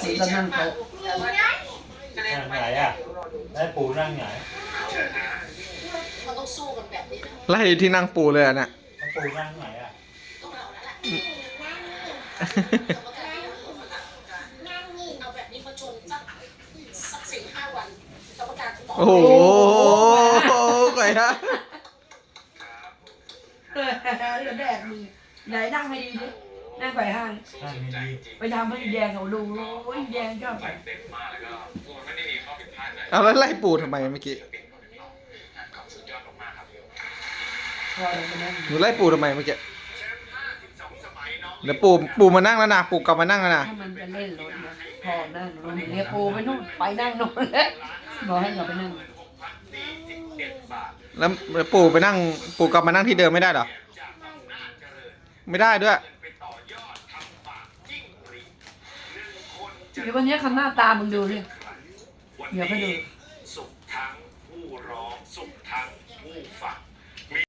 ผมจะนั่งโต๊ะนั่งไหนอะได้ปูนั่งไหนมันต้องสู้กันแบบนี้นะไล่ที่นั่งปูเลยอะเนี่ย แล้วปูนั่งไหนอะต้องเอาแล้วล่ะกรรมการเอาแบบนี้มาชนสักสักสี่ห้าวันกรรมการบอกโอ้โหไก่ฮะ เออแดดมือไหนนั่งให้ดีดิ นั่งไปห้างนั่งดีไปทำให้แดงเขาดูโอ้ยแดงชอบเต็มมากแล้วก็ไม่ได้มีข้อผิดพลาดไหนเอาแล้วไล่ปูทำไมเมื่อกี้ขอบสุดยอดมากๆครับพอเลยไปนั่งหนูไล่ปูทำไมเมื่อกี้แชมป์52สมัยน้องเดี๋ยวปูปูมานั่งแล้วนะปูกลับมานั่งแล้วนะถ้ามันจะเล่นรถนะพอนั่งรถเรียกปูไปนู่นไปนั่งนู่นแล้วบอกให้เราไปนั่ง6,041บาทแล้วแล้วปูไปนั่งปูกลับมานั่งที่เดิมไม่ได้เหรอจากอำนาจเจริญไม่ได้ด้วยไปต่อย ดี๋ยววันนี้คำหน้าตามึงดูดิวันเดี๋ยวไปดู สุขทั้งผู้ร้อง สุขทั้งผู้ฟัง